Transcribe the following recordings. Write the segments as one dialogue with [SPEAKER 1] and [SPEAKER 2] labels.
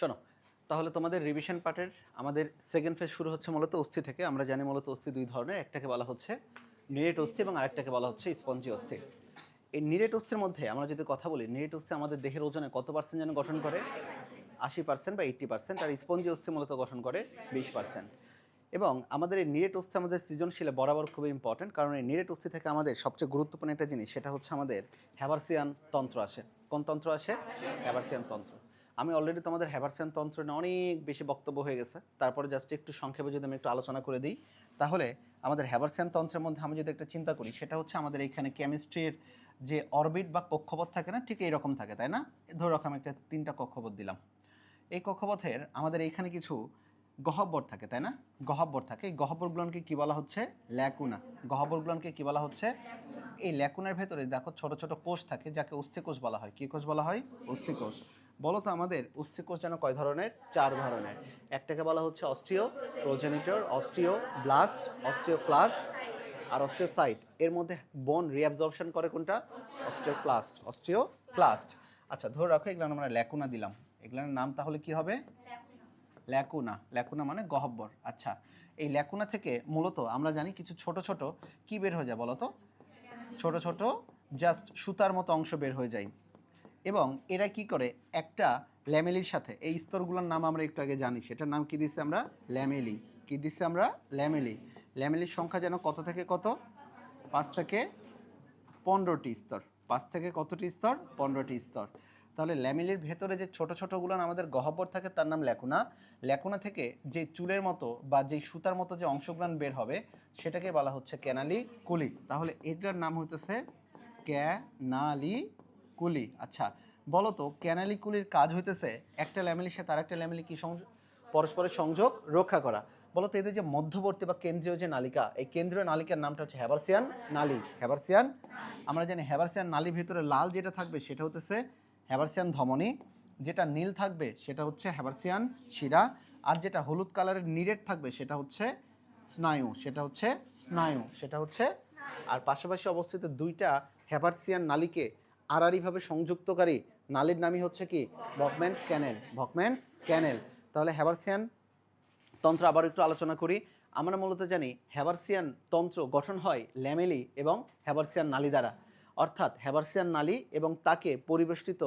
[SPEAKER 1] শোনো, তাহলে তোমাদের রিভিশন পার্টের আমাদের সেকেন্ড ফেজ শুরু হচ্ছে মূলত অস্থি থেকে। আমরা জানি মূলত অস্থি দুই ধরনের, একটাকে বলা হচ্ছে নিরেট অস্থি এবং আরেকটাকে বলা হচ্ছে স্পঞ্জি অস্থি। এই নিরেট অস্থির মধ্যে আমরা যদি কথা বলি, নিরেট অস্থি আমাদের দেহের ওজনে কত পার্সেন্ট যেন গঠন করে? আশি পার্সেন্ট বা এইট্টি পার্সেন্ট আর স্পঞ্জি অস্থি মূলত গঠন করে বিশ পার্সেন্ট এবং আমাদের এই নিরেট অস্থি আমাদের সৃজনশীলে বরাবর খুবই ইম্পর্টেন্ট কারণ এই নিরেট অস্থি থেকে আমাদের সবচেয়ে গুরুত্বপূর্ণ একটা জিনিস, সেটা হচ্ছে আমাদের হ্যাভারসিয়ান তন্ত্র আসে। কোন তন্ত্র আসে? হ্যাভারসিয়ান তন্ত্র। আমি অলরেডি তোমাদের হ্যাভারসিয়ান তন্ত্র নিয়ে অনেক বেশি বক্তব্য হয়ে গেছে। তারপরে জাস্ট একটু সংক্ষেপে যদি আমি একটু আলোচনা করে দিই, তাহলে আমাদের হ্যাভারসিয়ান তন্ত্রের মধ্যে আমি যদি একটা চিন্তা করি, সেটা হচ্ছে আমাদের এইখানে কেমিস্ট্রির যে অরবিট বা কক্ষপথ থাকে না, ঠিক এইরকম থাকে, তাই না? ধরো রকম একটা তিনটা কক্ষপথ দিলাম। এই কক্ষপথের আমাদের এইখানে কিছু গহব্বর থাকে, তাই না? গহব্বর থাকে। এই গহব্বরগুলোকে কী বলা হচ্ছে? ল্যাকুনা। গহব্বরগুলোকে কী বলা হচ্ছে? এই ল্যাকুনার ভেতরে দেখো ছোট ছোট কোষ থাকে, যাকে অস্থিকোষ বলা হয়। কি কোষ বলা হয়? অস্থিকোষ। বলো তো আমাদের অস্থিকোষ যেন কয় ধরনের? চার ধরনের। একটাকে বলা হচ্ছে osteoprogenitor osteoblast osteoclast আর অস্টিওসাইট এর মধ্যে বোন রিঅ্যাবজর্পশন করে কোনটা? অস্টিওক্লাস্ট অস্টিওক্লাস্ট আচ্ছা ধরে রাখো এগুলো আমরা ল্যাকুনা দিলাম। এগুলোর নাম তাহলে কি হবে? ল্যাকুনা। ল্যাকুনা মানে গহব্বর। আচ্ছা এই ল্যাকুনা থেকে মূলত আমরা জানি কিছু ছোট ছোট কি বের হয়ে যায় বলো তো? ছোট ছোট জাস্ট সুতার মতো অংশ বের হয়ে যায়। এবং এরা কি করে? একটা ল্যামেলির সাথে, এই স্তরগুলোর নাম আমরা একটু আগে জানি, সেটার নাম কি দিছি আমরা? ল্যামেলি। কি দিছি আমরা? ল্যামেলি। ল্যামেলির সংখ্যা যেন কত থেকে কত? পাঁচ থেকে পনেরোটি স্তর। পাঁচ থেকে কতটি স্তর? পনেরোটি স্তর। তাহলে ল্যামিলির ভেতরে যে ছোট ছোটগুলো আমাদের গহ্বর থাকে, তার নাম ল্যাকুনা। ল্যাকুনা থেকে যে চুলের মতো বা যেই সুতার মতো যে অংশগুলো বের হবে, সেটাকে বলা হচ্ছে ক্যানালি কুলি। তাহলে এটার নাম হইতেছে ক্যানালি কুলি আচ্ছা বলো তো ক্যানালি কুলির কাজ হইতেছে একটা ল্যামেলির সাথে আর একটা ল্যামেলি কি পরস্পরের সংযোগ রক্ষা করা। বলো তো এদের যে মধ্যবর্তী বা কেন্দ্রীয় যে নালিকা, এই কেন্দ্রীয় নালিকার নামটা হচ্ছে হ্যাভারসিয়ান নালি। হ্যাভারসিয়ান আমরা জানি হ্যাভারসিয়ান নালীর ভিতরে লাল যেটা থাকবে সেটা হচ্ছে হ্যাভারসিয়ান ধমনী। যেটা নীল থাকবে সেটা হচ্ছে হ্যাভারসিয়ান শিরা। আর যেটা হলুদ কালারের নিরেট থাকবে সেটা হচ্ছে স্নায়ু, সেটা হচ্ছে স্নায়ু, সেটা হচ্ছে আর পাশাপাশি অবস্থিত দুইটা হ্যাভারসিয়ান নালীকে আড়াআড়িভাবে সংযুক্তকারী নালীর নামই হচ্ছে কি? Volkmann's canal. Volkmann's canal. তাহলে হ্যাভারসিয়ান তন্ত্র আবার একটু আলোচনা করি। আমরা মূলত জানি হ্যাভারসিয়ান তন্ত্র গঠন হয় ল্যামেলি এবং হ্যাভারসিয়ান নালী দ্বারা। অর্থাৎ হ্যাভারসিয়ান নালী এবং তাকে পরিবেষ্টিত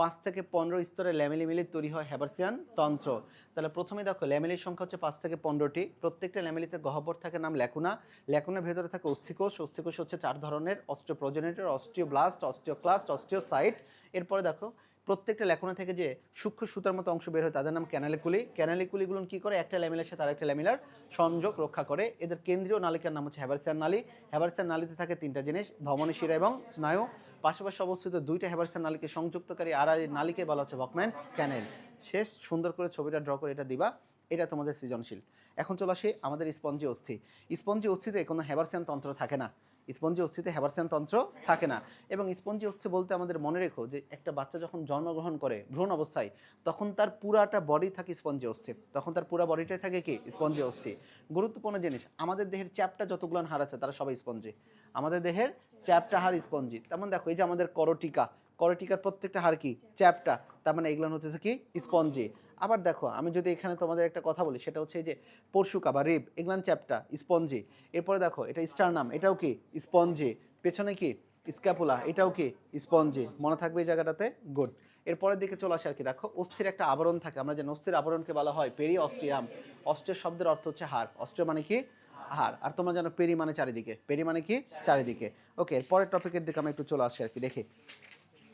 [SPEAKER 1] পাঁচ থেকে পনেরো স্তরে ল্যামেলি মিলে তৈরি হয় হ্যাভারসিয়ান তন্ত্র। তাহলে প্রথমে দেখো, ল্যামেলির সংখ্যা হচ্ছে পাঁচ থেকে পনেরোটি। প্রত্যেকটা ল্যামেলিতে গহ্বর থাকে নাম ল্যাকুনা। ল্যাকুনার ভেতরে থাকে অস্থিকোষ। অস্থিকোষ হচ্ছে চার ধরনের অস্টিওপ্রোজেনেটর অস্টিওব্লাস্ট অস্টিওক্লাস্ট অস্টিওসাইট এরপরে দেখো, প্রত্যেকটা ল্যাকুনা থেকে যে সূক্ষ্ম সুতার মতো অংশ বের হয় তাদের নাম ক্যানালিকুলি। ক্যানালিকুলিগুলো কী করে? একটা ল্যামিলার সাথে আরেকটা ল্যামিলার সংযোগ রক্ষা করে। এদের কেন্দ্রীয় নালিকার নাম হচ্ছে হ্যাভারসিয়ান নালী। হ্যাভারসিয়ান নালীতে থাকে তিনটা জিনিস, ধমনী শিরা এবং স্নায়ু। পাশাপাশি অবস্থিত দুইটা হ্যাভারসিয়ান নালিকে সংযুক্তকারী আর নালিকে বলা হচ্ছে বকম্যান্স ক্যানেল শেষ সুন্দর করে ছবিটা ড্র করে এটা দিবা, এটা তোমাদের সৃজনশীল। এখন চলে আসে আমাদের স্পঞ্জি অস্থি। স্পঞ্জি অস্থিতে কোনো হ্যাভারসিয়ান তন্ত্র থাকে না। স্পঞ্জি অস্থিতে হ্যাভারসিয়ান তন্ত্র থাকে না। এবং স্পঞ্জি অস্থি বলতে আমাদের মনে রেখো যে একটা বাচ্চা যখন জন্মগ্রহণ করে ভ্রূণ অবস্থায়, তখন তার পুরাটা বডি থাকে স্পঞ্জি অস্থি তখন তার পুরা বডিটাই থাকে কি? স্পঞ্জি অস্থি গুরুত্বপূর্ণ জিনিস, আমাদের দেহের চ্যাপটা যতগুলো হার আছে তারা সবাই স্পঞ্জি। আমাদের দেহের চ্যাপটা হার স্পঞ্জি। তেমন দেখো, এই যে আমাদের করটিকা, করটিকার প্রত্যেকটা হার কি? চ্যাপটা। তার মানে এগুলো হচ্ছে কি? স্পঞ্জি। আবার দেখো, আমি যদি এখানে তোমাদের একটা কথা বলি, সেটা হচ্ছে এই যে পরশুকা বা রিব, এগুলান চ্যাপটা, স্পঞ্জি, এরপরে দেখো, এটা স্টারনাম এটাও কি? স্পঞ্জি, পেছনে কি? স্ক্যাপুলা, এটাও কি? স্পঞ্জি, মনে থাকবে এই জায়গাটাতে, গুড। এরপরের দিকে চলে আসে আর কি, দেখো, অস্থির একটা আবরণ থাকে, আমরা জানি অস্থির আবরণকে বলা হয়, পেরি অস্ট্রিয়াম, অস্ট্রিয় শব্দের অর্থ হচ্ছে হার, অস্ট্রিয় মানে কি? হার, আর তোমরা জানো পেরি মানে চারিদিকে, পেরি মানে কি? চারিদিকে। ওকে পরের টপিকের দিকে আমরা একটু চলে আসি আর কি, দেখি।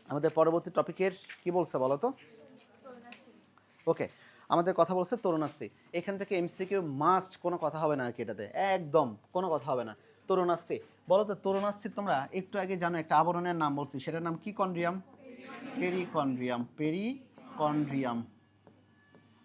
[SPEAKER 1] আমাদের পরবর্তী টপিকের কি বলছে বলো তো? ওকে আমাদের কথা বলছে তরুণাস্তি এখান থেকে এমসিকিউ মাস্ট কোনো কথা হবে না আর কি এটাতে। একদম কোনো কথা হবে না। তরুণাস্তি বলো তো তরুণাস্তি তোমরা একটু আগে জানো একটা আবরণের নাম বলছি। সেটার নাম কি কন্ড্রিয়াম? পেরিকন্ড্রিয়াম পেরিকন্ড্রিয়াম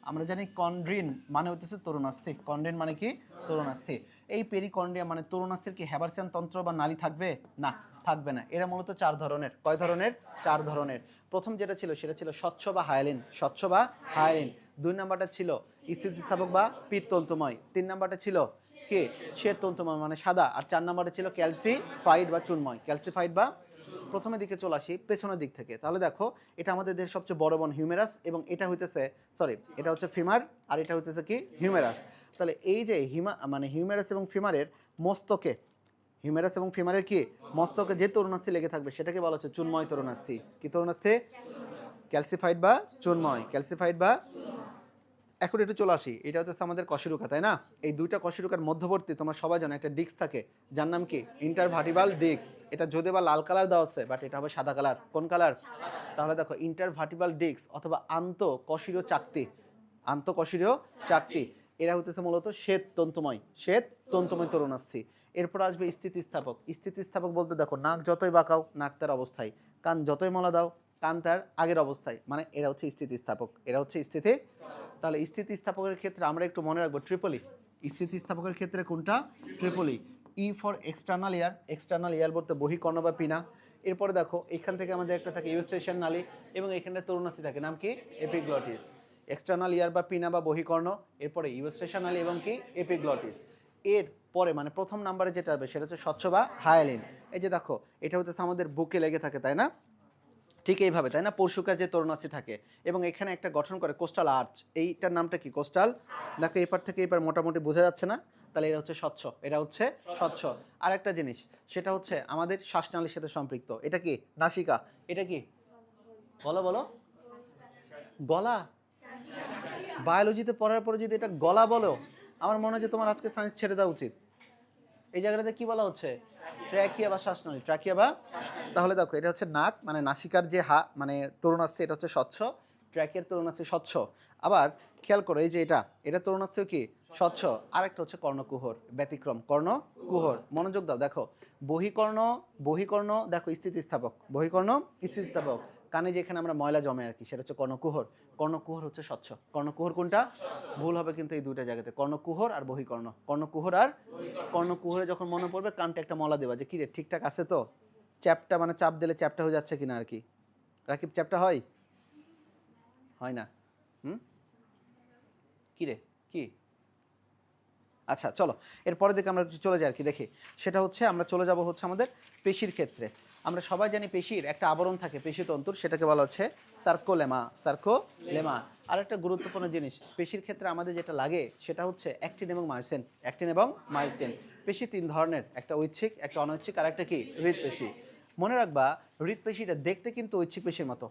[SPEAKER 1] আমরা জানি কন্ড্রিন মানে হচ্ছে তরুণাস্থি কন্ড্রিন মানে কি? তরুণাস্থি এই পেরিকন্ড্রিয়াম মানে তরুণাস্থির কি হ্যাভারসিয়ান তন্ত্র বা নালী থাকবে? না। থাকবে না। এরা মূলত চার ধরনের। কয় ধরনের? চার ধরনের। প্রথম যেটা ছিল, সেটা ছিল স্বচ্ছ বা হায়ালিন। স্বচ্ছ বা হায়ালিন। দুই নাম্বারটা ছিল স্থিতিস্থাপক বা পিত্তন্তময়। তিন নাম্বারটা ছিল কে? শ্বেত তন্তুময় মানে সাদা। আর চার নাম্বারটা ছিল ক্যালসিফাইড বা চুনময় ক্যালসিফাইড বা প্রথমের দিকে চলে আসি, পেছনের দিক থেকে। তাহলে দেখো, এটা আমাদের দেহের সবচেয়ে বড় বন হিউমেরাস এবং এটা হইতেছে সরি এটা হচ্ছে ফিমার আর এটা হইতেছে কি? হিউমেরাস। তাহলে এই যে হিমা মানে হিউমেরাস এবং ফিমারের মস্তকে হিউমেরাস এবং ফিমারের কি? মস্তকে যে তরুণাস্থি লেগে থাকবে, সেটাকে বলা হচ্ছে চুনময় তরুণাস্থি। কি তরুণাস্থি? ক্যালসিফাইড বা চুনময় ক্যালসিফাইড বা, এখন একটু চলে আসি। এটা হচ্ছে আমাদের কশিরুকা, তাই না? এই দুইটা কশিরুকার মধ্যবর্তী, তোমরা সবাই জানো, একটা ডিস্ক থাকে, যার নাম কি? Intervertebral disc. এটা যদি বা লাল কালার দেওয়া আছে, বাট এটা হবে সাদা কালার। কোন কালার? তাহলে দেখো, ইন্টারভার্টিবাল ডিস্ক অথবা আন্ত কশিরীয় চাকতি। আন্ত কশিরীয় চাকতি। এরা হতেছে মূলত শ্বেত তন্তুময়। শ্বেত তন্তুময় তরুণাস্থি। এরপর আসবে স্থিতিস্থাপক। স্থিতিস্থাপক বলতে দেখো, নাক যতই বাঁকাও, নাক তার অবস্থায়। কান যতই মলা দাও, কান তার আগের অবস্থায়। মানে এরা হচ্ছে স্থিতিস্থাপক। এরা হচ্ছে স্থিতি তাহলে স্থিতিস্থাপকের ক্ষেত্রে আমরা একটু মনে রাখব ট্রিপলি। স্থিতিস্থাপকের ক্ষেত্রে কোনটা? Tripoli. E for external ear external ear বলতে বহিকর্ণ বা পিনা। এরপরে দেখো, এখান থেকে আমাদের একটা থাকে ইউস্টেশন নালী এবং এখানে তরুণাস্থি থাকে। নাম কি? এপিগ্লটিস। এক্সটার্নাল ইয়ার বা পিনা বা বহিকর্ণ। এরপরে ইউস্টেশন নালী এবং কি? এপিগ্লটিস। এর পরে মানে প্রথম নাম্বারে যেটা হবে, সেটা হচ্ছে স্বচ্ছ বা হায়ালিন। এই যে দেখো, এটা হচ্ছে আমাদের বুকে লেগে থাকে, তাই না? ঠিক এইভাবে, তাই না? পরশুকার যে তরুণাস্থি থাকে। এবং এখানে একটা গঠন করে কোস্টাল আর্চ। এইটার নামটা কি? কোস্টাল? দেখো, এপার থেকে এবার মোটামুটি বোঝা যাচ্ছে না। তাহলে এটা হচ্ছে স্বচ্ছ, এটা হচ্ছে স্বচ্ছ। আর একটা জিনিস, সেটা হচ্ছে আমাদের শ্বাসনালীর সাথে সম্পৃক্ত। এটা কি? নাসিকা। এটা কি? বলো বলো। গলা? বায়োলজিতে পড়ার পরে যদি এটা গলা বলো আমার মনে হয় যে তোমার আজকে সায়েন্স ছেড়ে দেওয়া উচিত। এই জায়গাটাতে কি বলা হচ্ছে? ট্র্যাকিয়া বা শ্বাসনালী। ট্র্যাকিয়া বা? তাহলে দেখো, এটা হচ্ছে নাক মানে নাসিকার যে হা মানে তরুণাস্থি, এটা হচ্ছে স্বচ্ছ। ট্র্যাকের তরুণাস্থি স্বচ্ছ। আবার খেয়াল করো, এই যে এটা এটা তরুণাস্থিও কি? স্বচ্ছ। আরেকটা হচ্ছে কর্ণকুহর, ব্যতিক্রম। কর্ণকুহর, মনোযোগ দাও। দেখো, বহিকর্ণ বহিকর্ণ, দেখো, স্থিতিস্থাপক। বহিকর্ণ, স্থিতিস্থাপক। কানে যেখানে আমরা ময়লা জমে আর কি, সেটা হচ্ছে কর্ণকুহর। কর্ণকুহর হচ্ছে স্বচ্ছ। কর্ণকুহর কোনটা? ভুল হবে কিন্তু এই দুইটা জায়গাতে। কর্ণকুহর আর বহিকর্ণ। কর্ণকুহর আর কর্ণকুহরে যখন মনে পড়বে, কানটা একটা মলা দেওয়া। যে কি রে, ঠিকঠাক আছে তো? চ্যাপটা মানে চাপ দিলে চ্যাপটা হয়ে যাচ্ছে কিনা আর কি? রাকিব, চ্যাপটা হয়? হয় না। হুম? কি রে? কি? আচ্ছা চলো। এরপরের দিকে আমরা চলে যাই আর কি, দেখি। সেটা হচ্ছে আমরা চলে যাব হচ্ছে আমাদের পেশির ক্ষেত্রে। আমরা সবাই জানি পেশির একটা আবরণ থাকে পেশিতন্তুর সেটাকে বলা হচ্ছে সার্কোলেমা সার্কোলেমা। আর একটা গুরুত্বপূর্ণ জিনিস, পেশির ক্ষেত্রে আমাদের যেটা লাগে সেটা হচ্ছে অ্যাক্টিন এবং মায়োসিন, অ্যাক্টিন এবং মায়োসিন। পেশি তিন ধরনের, একটা ঐচ্ছিক, একটা অনৈচ্ছিক আর একটা কি? হৃদপেশি মনে রাখবা হৃদপেশিটা দেখতে কিন্তু ঐচ্ছিক পেশির মতো,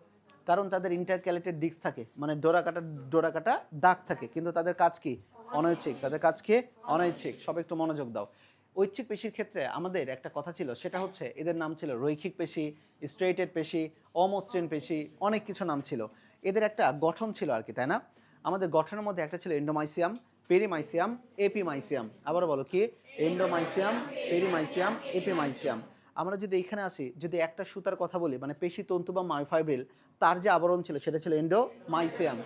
[SPEAKER 1] কারণ তাদের ইন্টারক্যালেটেড ডিস্ক থাকে মানে ডোরা কাটা ডোরা কাটা দাগ থাকে, কিন্তু তাদের কাজ কি? অনৈচ্ছিক। তাদের কাজ কি? অনৈচ্ছিক। সব একটু মনোযোগ দাও। ঐচ্ছিক পেশির ক্ষেত্রে আমাদের একটা কথা ছিল, সেটা হচ্ছে এদের নাম ছিল রৈখিক পেশি স্ট্রেটেড পেশি অমসৃণ পেশি, অনেক কিছু নাম ছিল। এদের একটা গঠন ছিল আর কি, তাই না? আমাদের গঠনের মধ্যে একটা ছিল এন্ডোমাইসিয়াম পেরিমাইসিয়াম এপিমাইসিয়াম আবার বলো কি? এন্ডোমাইসিয়াম পেরিমাইসিয়াম এপিমাইসিয়াম আমরা যদি এখানে আসি, যদি একটা সুতার কথা বলি মানে পেশি তন্তু বা মায়োফাইব্রিল তার যে আবরণ ছিল, সেটা ছিল এন্ডোমাইসিয়াম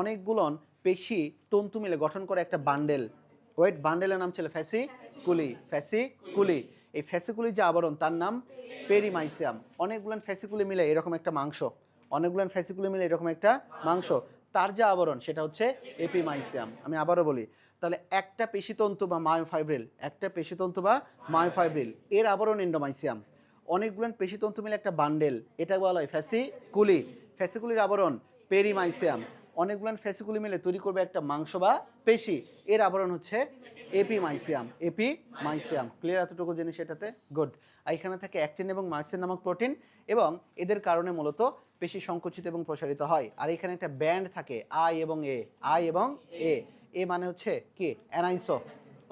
[SPEAKER 1] অনেকগুলন পেশি তন্তু মিলে গঠন করে একটা বান্ডেল ওয়েট বান্ডেলের নাম ছিল ফ্যাসিকুলি ফ্যাসিকুলি। এই ফ্যাসিকুলি যে আবরণ, তার নাম পেরিমাইসিয়াম। অনেকগুলান ফ্যাসিকুলি মিলে এরকম একটা মাংস। অনেকগুলান ফ্যাসিকুলি মিলে এরকম একটা মাংস। তার যে আবরণ, সেটা হচ্ছে এপিমাইসিয়াম। আমি আবারও বলি, তাহলে একটা পেশিতন্তু বা মায়োফাইব্রিল, একটা পেশিতন্তু বা মায়োফাইব্রিল, এর আবরণ এন্ডোমাইসিয়াম। অনেকগুলান পেশিতন্তু মিলে একটা বান্ডেল, এটা বলা হয় ফ্যাসিকুলি। ফ্যাসিকুলির আবরণ পেরিমাইসিয়াম। অনেকগুলান ফ্যাসিকুলি মিলে তৈরি করবে একটা মাংস বা পেশি। এর আবরণ হচ্ছে এপিমাইসিয়াম এপিমাইসিয়াম ক্লিয়ার এতটুকু জিনিস এটাতে? গুড আর এখানে থাকে অ্যাক্টিন এবং মাইসিন নামক প্রোটিন এবং এদের কারণে মূলত পেশি সংকুচিত এবং প্রসারিত হয়। আর এখানে একটা ব্যান্ড থাকে আই এবং এ আই এবং এ এ মানে হচ্ছে কি? অ্যানাইসো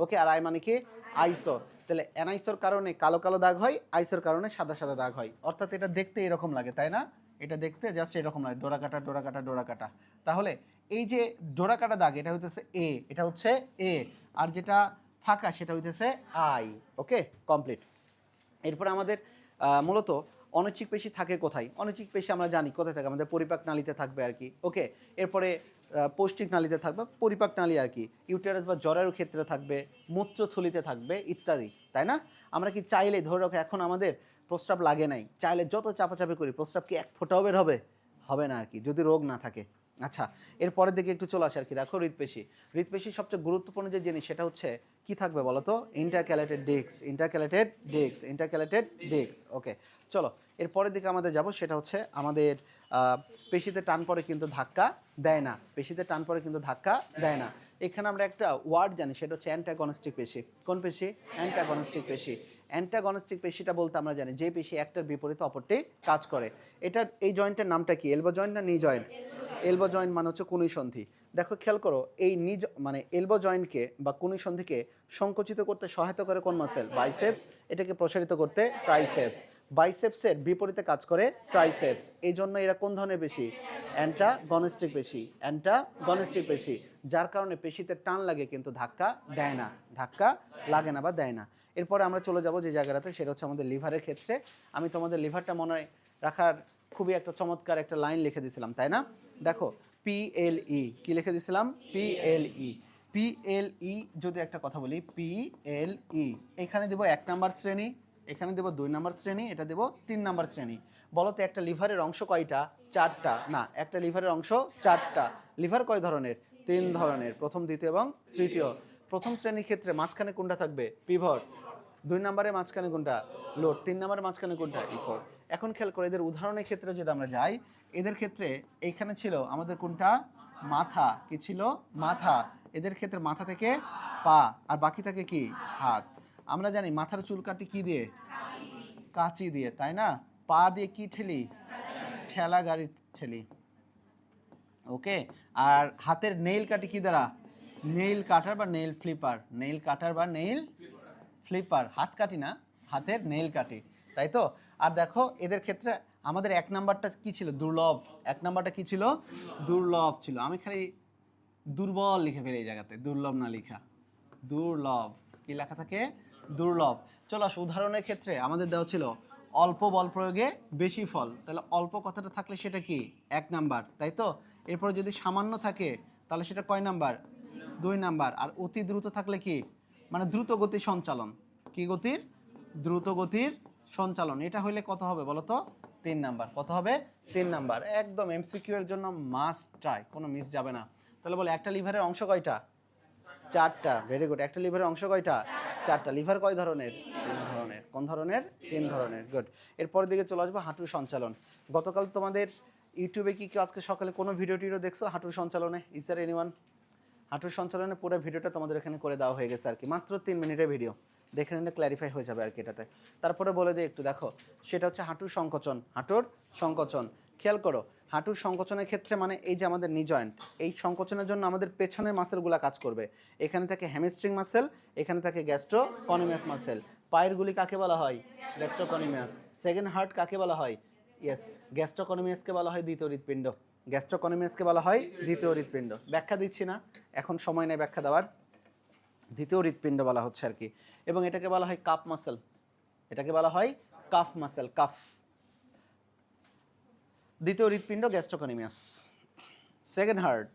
[SPEAKER 1] ওকে আর আই মানে কি? আইসো তাহলে অ্যানাইসোর কারণে কালো কালো দাগ হয় আইসোর কারণে সাদা সাদা দাগ হয়। অর্থাৎ এটা দেখতে এরকম লাগে, তাই না? এটা দেখতে জাস্ট এরকম লাগে, ডোরা কাটা ডোরা কাটা ডোরা কাটা। তাহলে এই যে ডোরা কাটা দাগ, এটা হচ্ছে এ এটা হচ্ছে এ আর যেটা ফাঁকা সেটা হইতেছে আই ওকে কমপ্লিট এরপর আমাদের মূলত অনৈচ্ছিক পেশি থাকে কোথায়? অনৈচ্ছিক পেশি আমরা জানি কোথায় থাকে, আমাদের পরিপাক নালীতে থাকবে আর কি ওকে এরপরে পৌষ্টিক নালীতে থাকবে, পরিপাক নালী আর কি ইউটেরাস বা জ্বরের ক্ষেত্রে থাকবে, মূত্রথলিতে থাকবে, ইত্যাদি, তাই না? আমরা কি চাইলে, ধরে রাখো এখন আমাদের প্রস্রাব লাগে নাই, চাইলে যত চাপাচাপি করি, প্রস্রাব কি এক ফোঁটাও বের হবে? হবে না আর কি, যদি রোগ না থাকে। আচ্ছা এরপরের দিকে একটু চলে আসে আর কি। দেখো হৃদপেশি হৃদপেশির সবচেয়ে গুরুত্বপূর্ণ যে জিনিস সেটা হচ্ছে, কি থাকবে বলো তো? Intercalated disc intercalated disc intercalated disc okay চলো এরপরের দিকে আমাদের যাব, সেটা হচ্ছে আমাদের পেশিতে টান পরে কিন্তু ধাক্কা দেয় না। পেশিতে টান পরে কিন্তু ধাক্কা দেয় না। এখানে আমরা একটা ওয়ার্ড জানি, সেটা হচ্ছে অ্যান্টাগনিস্টিক পেশি। কোন পেশি? অ্যান্টাগনিস্টিক পেশি। অ্যান্টাগনিস্টিক পেশিটা বলতে আমরা জানি, যে পেশি একটার বিপরীতে অপরটি কাজ করে। এটার, এই জয়েন্টের নামটা কি? এলবো জয়েন্ট না নি জয়েন্ট এলবো জয়েন্ট মানে হচ্ছে কুনি সন্ধি। দেখো, খেয়াল করো, এই নিজ মানে এলবো জয়েন্টকে বা কুনি সন্ধিকে সংকুচিত করতে সহায়তা করে কোন মাসেল বাইসেপস এটাকে প্রসারিত করতে ট্রাইসেপস বাইসেপসের বিপরীতে কাজ করে ট্রাইসেপস এই জন্য এরা কোন ধরনের পেশি? অ্যান্টা গনস্টিক পেশি। অ্যান্টা গনস্টিক পেশি। যার কারণে পেশিতে টান লাগে কিন্তু ধাক্কা দেয় না। ধাক্কা লাগে না বা দেয় না। এরপরে আমরা চলে যাব যে জায়গাটাতে, সেটা হচ্ছে আমাদের লিভারের ক্ষেত্রে। আমি তোমাদের লিভারটা মনে রাখার খুবই একটা চমৎকার একটা লাইন লিখে দিয়েছিলাম তাই না? দেখো পিএলই কি লিখে দিয়েছিলাম পিএলই পিএলই যদি একটা কথা বলি পিএলই এখানে দেবো এক নাম্বার শ্রেণি, এখানে দেবো দুই নাম্বার শ্রেণি, এটা দেবো তিন নাম্বার শ্রেণি। বলো তো একটা লিভারের অংশ কয়টা? চারটা। না, একটা লিভারের অংশ চারটা। লিভার কয় ধরনের? তিন ধরনের, প্রথম, দ্বিতীয় এবং তৃতীয়। প্রথম শ্রেণির ক্ষেত্রে মাঝখানে কোনটা থাকবে? পিভট। দুই নম্বরে মাঝখানে কোনটা? লোড। তিন নম্বরে মাঝখানে কোনটা? ইফোর এখন খেয়াল করে, এদের উদাহরণের ক্ষেত্রে যদি আমরা যাই, এদের ক্ষেত্রে এইখানে ছিল আমাদের কোনটা? মাথা। কি ছিল? মাথা। এদের ক্ষেত্রে মাথা থেকে পা। আর বাকি থাকে কি? হাত। আমরা জানি মাথার চুল কাটি কি দিয়ে? কাঁচি দিয়ে, তাই না? পা দিয়ে কি ঠেলি? ঠেলা গাড়ি ঠেলি। ওকে? আর হাতের নেইল কাটি কি দ্বারা? নেইল কাটার বা নেইল ফ্লিপার নেইল কাটার বা নেইল ফ্লিপার, হাত কাটি না, হাতের নেইল কাটি, তাই তো? আর দেখো, এদের ক্ষেত্রে আমাদের এক নাম্বারটা কি ছিল? দুর্লভ। এক নাম্বারটা কি ছিল? দুর্লভ ছিল। আমি খালি দুর্বল লিখে ফেলি এই জায়গাতে, দুর্লভ না লেখা। দুর্লভ। কি লেখা থাকে? দুর্লভ। চলো আসো, উদাহরণের ক্ষেত্রে আমাদের দেওয়া ছিল, অল্প বল প্রয়োগে বেশি ফল। তাহলে অল্প কথাটা থাকলে সেটা কি? এক নাম্বার, তাই তো? এরপরে যদি সামান্য থাকে, তাহলে সেটা কয় নাম্বার? দুই নাম্বার। আর অতি দ্রুত থাকলে কি? মানে দ্রুত গতির সঞ্চালন। কি গতির? দ্রুত গতির সঞ্চালন। এটা হইলে কত হবে বলো তো তিন নাম্বার। কত হবে? তিন নাম্বার। একদম এমসিকিউ এর জন্য মাস্ট ট্রাই কোনো মিস যাবে না। তাহলে বলে, একটা লিভারের অংশ কয়টা? চারটা। ভেরি গুড একটা লিভারের অংশ কয়টা? চারটা। লিভার কয় ধরনের? তিন ধরনের। কোন ধরনের? তিন ধরনের। গুড এরপরের দিকে চলে আসব হাঁটুর সঞ্চালন। গতকাল তোমাদের ইউটিউবে কি কেউ আজকে সকালে কোনো ভিডিও টিডিও দেখছ হাঁটুর সঞ্চালনে? ইজ আর এনিওয়ান হাঁটুর সঞ্চালনে পুরো ভিডিওটা তোমাদের এখানে করে দেওয়া হয়ে গেছে আর কি। মাত্র তিন মিনিটের ভিডিও দেখে নিলে ক্ল্যারিফাই হয়ে যাবে আর কি এটাতে। তারপরে বলে দিই একটু, দেখো, সেটা হচ্ছে হাঁটুর সংকোচন। হাঁটুর সংকোচন। খেয়াল করো, হাঁটুর সংকোচনের ক্ষেত্রে মানে এই যে আমাদের নি জয়েন্ট এই সংকোচনের জন্য আমাদের পেছনের মাসেলগুলো কাজ করবে। এখানে থাকে হ্যামস্ট্রিং মাসেল এখানে থাকে গ্যাস্ট্রো কনিমাস মাসেল পায়েরগুলি কাকে বলা হয়? গ্যাস্ট্রো কনিমাস সেকেন্ড হার্ট কাকে বলা হয়? ইয়েস গ্যাস্ট্রোকনিমিয়াসকে বলা হয় দ্বিতীয় হৃৎপিণ্ড। গ্যাস্ট্রোকনিমিয়াসকে বলা হয় দ্বিতীয় হৃৎপিণ্ড। ব্যাখ্যা দিচ্ছি না, এখন সময় নেই ব্যাখ্যা দেওয়ার। দ্বিতীয় হৃৎপিণ্ড বলা হচ্ছে আর কি। এবং এটাকে বলা হয় কাফ মাসেল। এটাকে বলা হয় কাফ মাসেল, কাফ। দ্বিতীয় হৃৎপিণ্ড গ্যাস্ট্রোকনিমিয়াস। Second heart.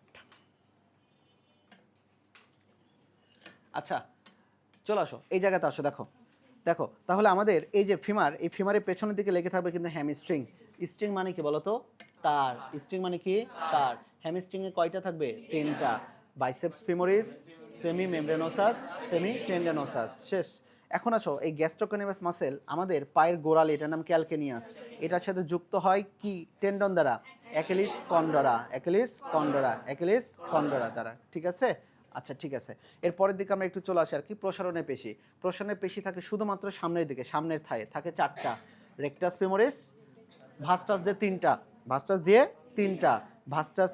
[SPEAKER 1] আচ্ছা চলে আসো, এই জায়গাতে আসো, দেখো। দেখো, তাহলে আমাদের এই যে ফিমার, এই ফিমারের পেছনের দিকে লেগে থাকবে কিন্তু হ্যামস্ট্রিং। স্ট্রিং মানে কি বলতো? তার। স্ট্রিং মানে কি? তার। হ্যামস্ট্রিং এ কয়টা থাকবে? তিনটা। Biceps femoris semimembranosus semitendinosus শেষ। এখন আসো, এই গ্যাস্ট্রোকনিমাস মাসেল আমাদের পায়ের গোড়ালি, এটার নাম ক্যালকেনিয়াস এটার সাথে যুক্ত হয় কি? টেন্ডন দ্বারা। অ্যাকেলিস কন্ডরা। অ্যাকেলিস কন্ডরা। অ্যাকেলিস কন্ডরা দ্বারা। ঠিক আছে? আচ্ছা ঠিক আছে। এরপরের দিকে আমরা একটু চলে আসি আর কি প্রসারণের পেশি। প্রসারণের পেশি থাকে শুধুমাত্র সামনের দিকে, সামনের থায়ে। থাকে চারটা। রেকটাস ফেমোরিস ভাস্টাস দিয়ে তিনটা। ভাস্টাস দিয়ে তিনটা। ভাস্টাস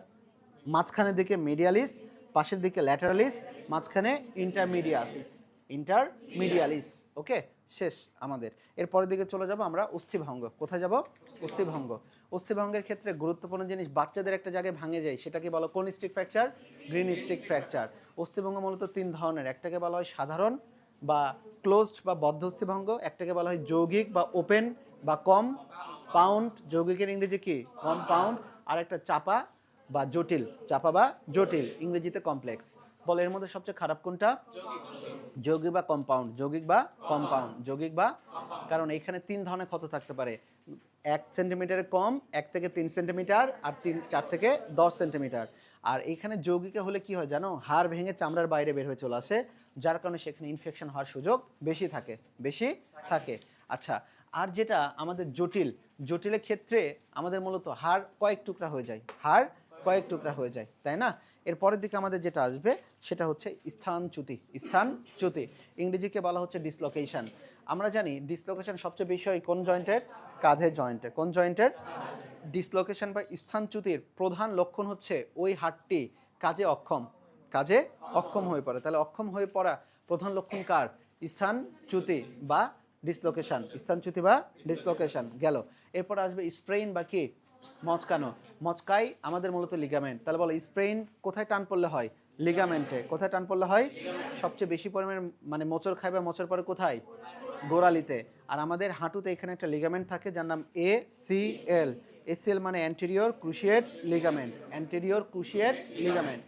[SPEAKER 1] মাঝখানের দিকে মিডিয়ালিস পাশের দিকে ল্যাটারালিস মাঝখানে ইন্টারমিডিয়ালিস ইন্টারমিডিয়ালিস ওকে শেষ আমাদের। এরপরের দিকে চলে যাব আমরা অস্থিভঙ্গ। কোথায় যাব? অস্থিভঙ্গ। অস্থিভঙ্গের ক্ষেত্রে গুরুত্বপূর্ণ জিনিস, বাচ্চাদের একটা জায়গায় ভাঙে যায়, সেটাকে বলো কোন stick fracture? Green stick fracture. অস্থিভঙ্গ মূলত তিন ধরনের। একটাকে বলা হয় সাধারণ বা ক্লোজড বা বদ্ধ অস্থিভঙ্গ, একটাকে বলা হয় যৌগিক বা ওপেন বা কম পাউন্ড যৌগিকের ইংরেজি কি? কম্পাউন্ড আর একটা চাপা বা জটিল, চাপা বা জটিল, ইংরেজিতে কমপ্লেক্স। বলো, এর মধ্যে সবচেয়ে খারাপ কোনটা? যৌগিক বা কম্পাউন্ড, যৌগিক বা কম্পাউন্ড, যৌগিক বা কারণ এখানে তিন ধরনের ক্ষত থাকতে পারে। এক সেন্টিমিটারের কম, এক থেকে তিন সেন্টিমিটার আর তিন, চার থেকে দশ সেন্টিমিটার। আর এখানে যৌগিকে হলে কি হয় জানো? হাড় ভেঙে চামড়ার বাইরে বের হয়ে চলে আসে, যার কারণে সেখানে ইনফেকশন হওয়ার সুযোগ বেশি থাকে বেশি থাকে। আচ্ছা আর যেটা আমাদের জটিল জটিলের ক্ষেত্রে আমাদের মূলত হাড় কয়েক টুকরা হয়ে যায়। হাড় কয়েক টুকরা হয়ে যায়, তাই না? এর পরের দিকে আমাদের যেটা আসবে সেটা হচ্ছে স্থানচ্যুতি স্থানচ্যুতি ইংরেজিকে বলা হচ্ছে ডিসলোকেশন আমরা জানি ডিসলোকেশন সবচেয়ে বেশি হয় কোন জয়েন্টের কাঁধের জয়েন্টে কোন জয়েন্টের ডিসলোকেশন বা স্থানচ্যুতির প্রধান লক্ষণ হচ্ছে ওই হাড়টি কাজে অক্ষম কাজে অক্ষম হয়ে পড়ে। তাহলে অক্ষম হয়ে পড়া প্রধান লক্ষণ কার? স্থানচ্যুতি বা ডিসলোকেশন স্থানচ্যুতি বা ডিসলোকেশন গেল এরপর আসবে স্প্রেইন বা কি মচকানো মচকাই আমাদের মূলত লিগামেন্ট তাহলে বলো স্প্রেইন কোথায় টান পড়লে হয় লিগামেন্টে কোথায় টান পড়লে হয় সবচেয়ে বেশি পরিমাণে মানে মোচর খায় বা মোচর পরে কোথায় গোড়ালিতে আর আমাদের হাঁটুতে এখানে একটা লিগামেন্ট থাকে যার নাম এ সি এল এসিএল মানে anterior cruciate ligament anterior cruciate ligament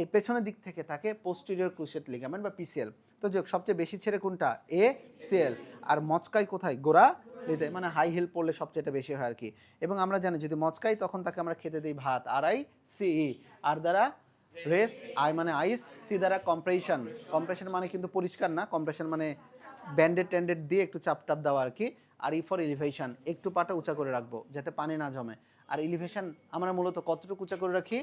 [SPEAKER 1] এর পেছনের দিক থেকে থাকে পোস্টেরিয়র ক্রুশিয়েট লিগামেন্ট বা পিসিএল তো যে সবচেয়ে বেশি ছেড়ে কোনটা? এ সিএল আর মচকাই কোথায়? গোড়া দিতে মানে হাই হিল পড়লে সবচেয়ে বেশি হয় আর কি। এবং আমরা জানি যদি মচকাই, তখন তাকে আমরা খেতে দিই ভাত। আর আই সি আর দ্বারা রেস্ট আই মানে আইস সি দ্বারা কম্প্রেশন কম্প্রেশন মানে কিন্তু পরিষ্কার না কম্প্রেশন মানে ব্যান্ডেড ট্যান্ডেড দিয়ে একটু চাপ টাপ দেওয়া আর কি। আর ই ফর এলিভেশন একটু পাটা উঁচা করে রাখব, যাতে পানি না জমে। আর এলিভেশন আমরা মূলত কতটুকু উঁচা করে রাখি?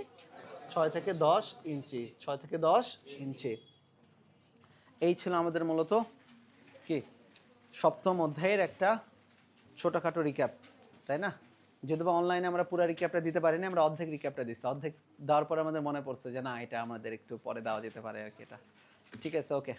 [SPEAKER 1] ছয় থেকে দশ ইঞ্চি, ছয় থেকে দশ ইঞ্চি। এই ছিল আমাদের মূলত কি? সপ্তম অধ্যায়ের একটা ছোটোখাটো রিক্যাপ তাই না? যদি বা অনলাইনে আমরা পুরো রিক্যাপটা দিতে পারিনি, আমরা অর্ধেক রিক্যাপটা দিচ্ছি অর্ধেক দেওয়ার পরে আমাদের মনে পড়ছে যে, না, এটা আমাদের একটু পরে দেওয়া যেতে পারে আর কি এটা। ঠিক আছে ওকে